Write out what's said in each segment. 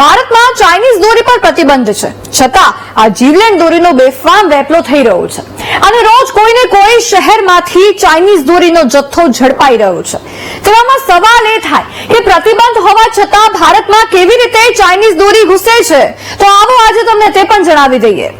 ભારતમાં ચાઇનીઝ દોરી પર પ્રતિબંધ છે. છતાં આ જીવલેણ દોરીનો બેફામ વેપલો થઈ રહ્યો છે. અને રોજ કોઈને કોઈ શહેરમાંથી ચાઇનીઝ દોરીનો જથ્થો ઝડપાઈ રહ્યો છે. તેવામાં સવાલ એ થાય કે પ્રતિબંધ હોવા છતાં ભારતમાં કેવી રીતે ચાઇનીઝ દોરી ઘૂસે છે? તો આવો આજે તમને તે પણ જણાવી દઈએ.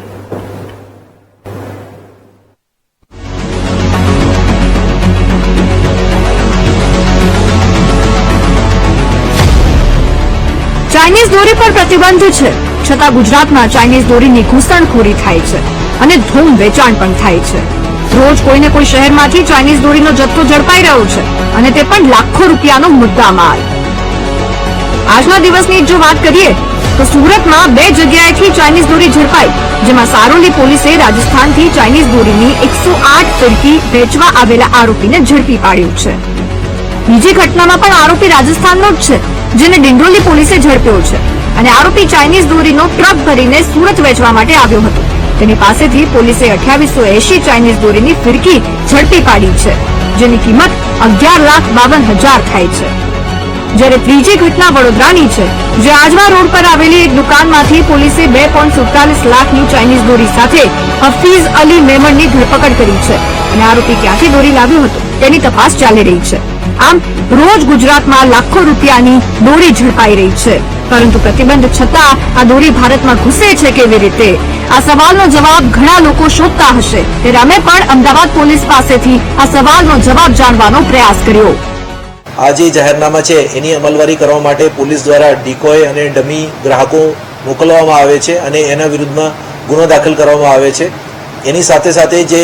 ચાઇનીઝ દોરી પર પ્રતિબંધ છે, છતાં ગુજરાતમાં ચાઇનીઝ દોરીની ઘૂસણખોરી થાય છે અને ધૂમ વેચાણ પણ થાય છે. રોજ કોઈને કોઈ શહેરમાંથી ચાઇનીઝ દોરીનો જથ્થો ઝડપાઈ રહ્યો છે અને તે પણ લાખો રૂપિયાનો મુદ્દા માલ આજના દિવસની જો વાત કરીએ, તો સુરતમાં બે જગ્યાએથી ચાઇનીઝ દોરી ઝડપાઈ, જેમાં સારોલી પોલીસે રાજસ્થાનથી ચાઇનીઝ દોરીની એકસો આઠ ફિરકી વેચવા આવેલા આરોપીને ઝડપી પાડ્યું છે. બીજી ઘટનામાં પણ આરોપી રાજસ્થાનનો જ છે, જેને ડિંડોલી પોલીસે ઝડપ્યો છે. અને આરોપી ચાઇનીઝ દોરીનો ટ્રક ભરીને સુરત વેચવા માટે આવ્યો હતો. તેની પાસેથી પોલીસે અઠ્યાવીસો એસી ચાઇનીઝ દોરીની ફિરકી ઝડપી પાડી છે, જેની કિંમત અગિયાર લાખ બાવન હજાર થાય છે. જ્યારે ત્રીજી ઘટના વડોદરાની છે, જે આજવા રોડ પર આવેલી એક દુકાનમાંથી પોલીસે બે પોઈન્ટ સુડતાલીસ લાખની ચાઇનીઝ દોરી સાથે હફીઝ અલી મેમણની ધરપકડ કરી છે. અને આરોપી ક્યાંથી દોરી લાવ્યો હતો, તેની તપાસ ચાલી રહી છે. આમ રોજ ગુજરાતમાં લાખો રૂપિયાની દોરી ઝડપાઈ રહી છે. પરંતુ પ્રતિબંધ છતાં આ દોરી ભારતમાં ઘૂસે છે કેવી રીતે? આ સવાલનો જવાબ ઘણા લોકો શોધતા હશે. ત્યારે અમે પણ અમદાવાદ પોલીસ પાસેથી આ સવાલનો જવાબ જાણવાનો પ્રયાસ કર્યો. આ જે જાહેરનામા છે, એની અમલવારી કરવા માટે પોલીસ દ્વારા ડીકોય અને ડમી ગ્રાહકો મોકલવામાં આવે છે અને એના વિરુદ્ધમાં ગુનો દાખલ કરવામાં આવે છે. એની સાથે સાથે જે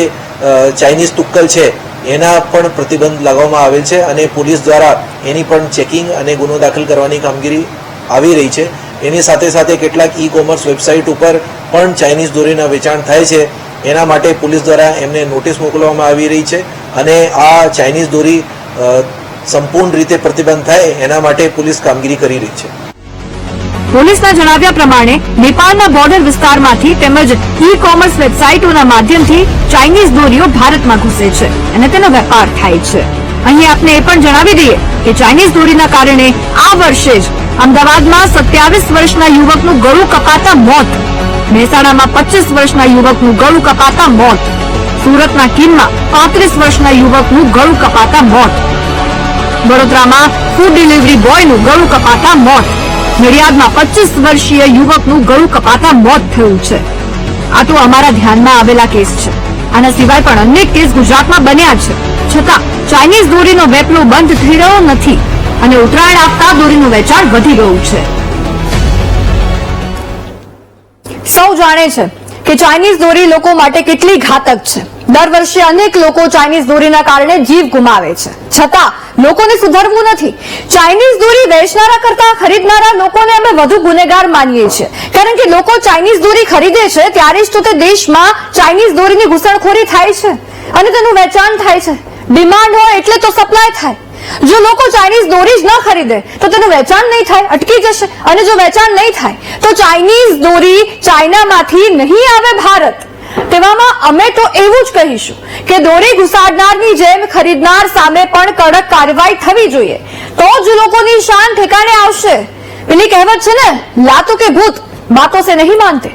ચાઇનીઝ તુક્કલ છે એના પણ પ્રતિબંધ લગાવવામાં આવેલ છે અને પોલીસ દ્વારા એની પણ ચેકિંગ અને ગુનો દાખલ કરવાની કામગીરી આવી રહી છે. એની સાથે સાથે કેટલાક ઈ કોમર્સ વેબસાઇટ ઉપર પણ ચાઇનીઝ દોરીના વેચાણ થાય છે. એના માટે પોલીસ દ્વારા એમને નોટિસ મોકલવામાં આવી રહી છે અને આ ચાઇનીઝ દોરી સંપૂર્ણ રીતે પ્રતિબંધ થાય એના માટે પોલીસ કામગીરી કરી રહી છે. પોલીસના જણાવ્યા પ્રમાણે, નેપાળના બોર્ડર વિસ્તારમાંથી તેમજ ઈ કોમર્સ વેબસાઇટોના માધ્યમથી ચાઇનીઝ દોરીઓ ભારતમાં ઘૂસે છે અને તેનો વેપાર થાય છે. અહીં આપને એ પણ જણાવી દઈએ કે ચાઇનીઝ દોરીના કારણે આ વર્ષે જ અમદાવાદમાં સત્યાવીસ વર્ષના યુવકનું ગળું કપાતા મોત. મહેસાણામાં પચીસ વર્ષના યુવકનું ગળું કપાતા મોત. સુરતના કિમમાં પાંત્રીસ વર્ષના યુવકનું ગળું કપાતા મોત. વડોદરામાં ફૂડ ડિલિવરી બોયનું ગળું કપાતા મોત. નડિયાદમાં પચીસ વર્ષીય યુવકનું ગળું કપાતા મોત થયું છે. આ તો અમારા ધ્યાનમાં આવેલા કેસ છે. આના સિવાય પણ અનેક કેસ ગુજરાતમાં બન્યા છે. છતાં ચાઇનીઝ દોરીનો વેપલો બંધ થઈ રહ્યો નથી અને ઉત્તરાયણ આપતા દોરીનું વેચાણ વધી રહ્યું છે. સૌ જાણે છે કે ચાઇનીઝ દોરી લોકો માટે કેટલી ઘાતક છે. દર વર્ષે અનેક લોકો ચાઇનીઝ દોરીના કારણે જીવ ગુમાવે છે. છતાં લોકોને સુધારવું નથી. ચાઇનીઝ દોરી વેચનારા કરતા ખરીદનારા લોકોને અમે વધુ ગુનેગાર માનીએ છીએ. કારણ કે લોકો ચાઇનીઝ દોરી ખરીદે છે, ત્યારે જ તો તે દેશમાં ચાઇનીઝ દોરીની ઘૂસણખોરી થાય છે અને તેનું વેચાણ થાય છે. ડિમાન્ડ હોય એટલે તો સપ્લાય થાય. જો લોકો ચાઇનીઝ દોરી જ ન ખરીદે, તો તેનું વેચાણ નહીં થાય, અટકી જશે. અને જો વેચાણ નહીં થાય, તો ચાઇનીઝ દોરી ચાઇનામાંથી નહીં આવે ભારત. તેવામાં અમે તો એવું જ કહીશું કે દોરી ઘુસાડનારની જેમ ખરીદનાર સામે પણ કડક કાર્યવાહી થવી જોઈએ. તો જ લોકોની શાન ઠેકાણે આવશે. પેલી કહેવત છે ને, લાતો કે ભૂત, બાતો સે નહીં માનતે.